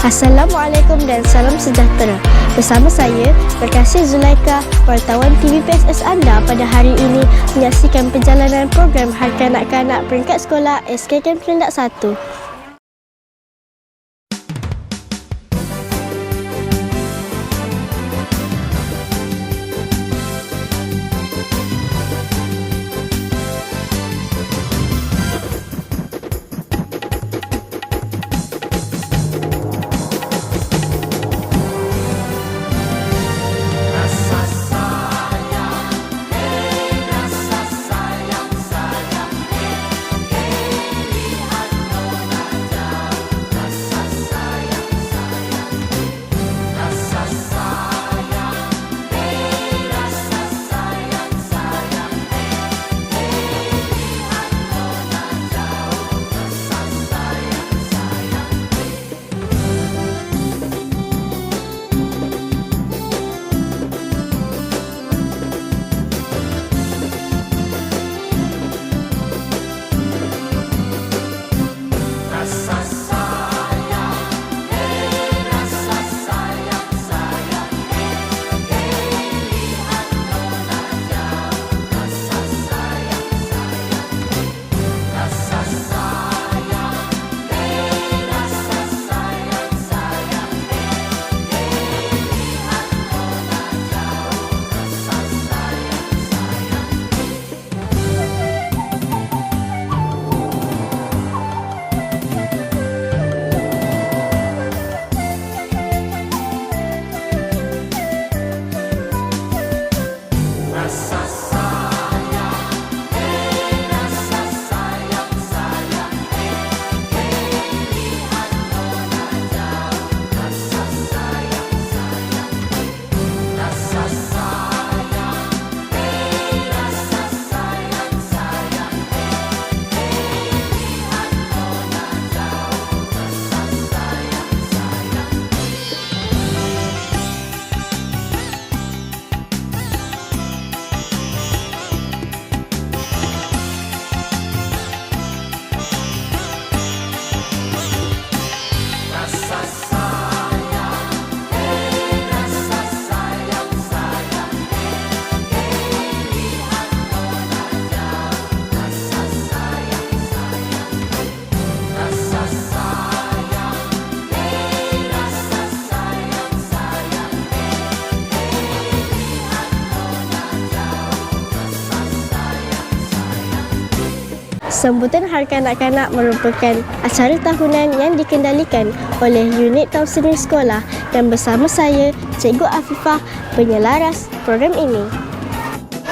Assalamualaikum dan salam sejahtera. Bersama saya, Terkasih Zulaika, wartawan TV PSS anda pada hari ini menyaksikan perjalanan program Hari Kanak-Kanak Peringkat Sekolah SK Camp Rendak 1. Sambutan Hari Kanak-Kanak merupakan acara tahunan yang dikendalikan oleh Unit Kaunseling Sekolah dan bersama saya, Cikgu Afifah, penyelaras program ini.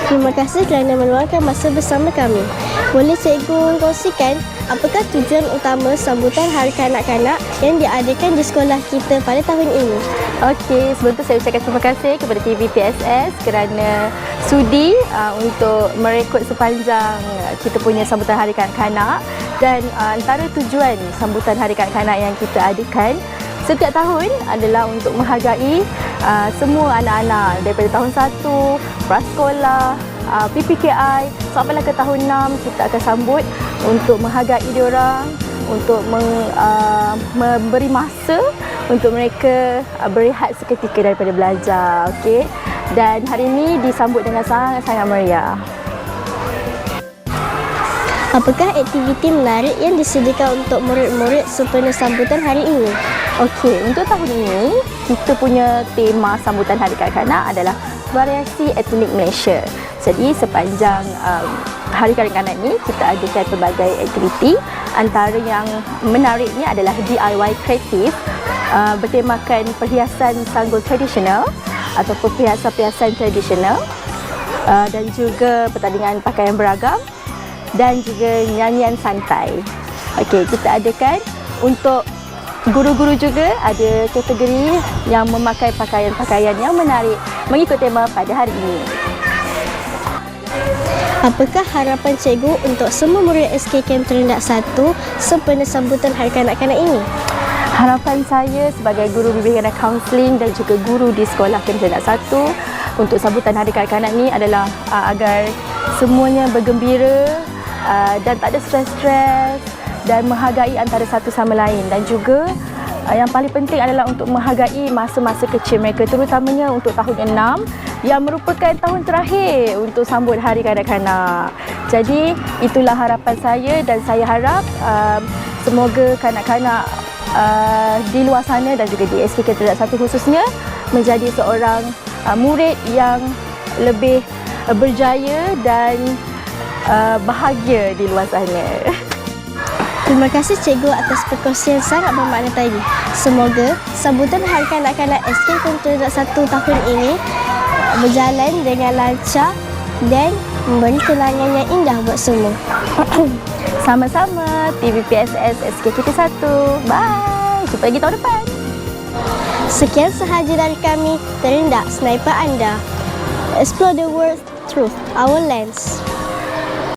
Terima kasih kerana meluangkan masa bersama kami. Boleh Cikgu kongsikan apakah tujuan utama sambutan Hari Kanak-Kanak yang diadakan di sekolah kita pada tahun ini? Okey, sebelum tu saya ucapkan terima kasih kepada TV PSS kerana sudi uh, untuk merekod sepanjang uh, kita punya sambutan Hari Kanak-Kanak dan uh, antara tujuan sambutan Hari Kanak-Kanak yang kita adakan setiap tahun adalah untuk menghargai uh, semua anak-anak daripada tahun 1, prasekolah, uh, PPKI sampailah ke tahun 6 kita akan sambut untuk menghargai diorang untuk meng, uh, memberi masa untuk mereka uh, berehat seketika daripada belajar okey dan hari ini disambut dengan sangat-sangat meriah Apakah aktiviti menarik yang disediakan untuk murid-murid sempena sambutan hari ini? Okey, untuk tahun ini kita punya tema sambutan Hari Kanak-Kanak adalah variasi etnik Malaysia. Jadi sepanjang um, Hari Kanak-Kanak ini kita adakan pelbagai aktiviti antara yang menariknya adalah DIY kreatif uh, bertemakan perhiasan sanggul tradisional atau perhiasan-perhiasan tradisional uh, dan juga pertandingan pakaian beragam dan juga nyanyian santai. Okey, kita adakan untuk guru-guru juga ada kategori yang memakai pakaian-pakaian yang menarik mengikut tema pada hari ini. Apakah harapan cikgu untuk semua murid SK Camp Terendak 1 sempena sambutan Hari Kanak-Kanak ini? Harapan saya sebagai guru bimbingan kaunseling dan juga guru di sekolah Kementerian 1 untuk sambutan Hari Kanak-Kanak ni adalah uh, agar semuanya bergembira uh, dan tak ada stres-stres dan menghargai antara satu sama lain dan juga uh, yang paling penting adalah untuk menghargai masa-masa kecil mereka terutamanya untuk tahun 6 yang merupakan tahun terakhir untuk sambut Hari Kanak-kanak. Jadi itulah harapan saya dan saya harap uh, semoga kanak-kanak uh, di luar sana dan juga di SK Keterak satu khususnya menjadi seorang uh, murid yang lebih uh, berjaya dan uh, bahagia di luar sana. Terima kasih cikgu atas perkongsian sangat bermakna tadi. Semoga sambutan Hari Kanak-kanak SK Kontrak 1 tahun ini berjalan dengan lancar dan memberi kenangan yang indah buat semua. Sama-sama TVPSS SK kita satu. Bye. Jumpa lagi tahun depan. Sekian sahaja dari kami, Terindak Sniper Anda. Explore the world through our lens.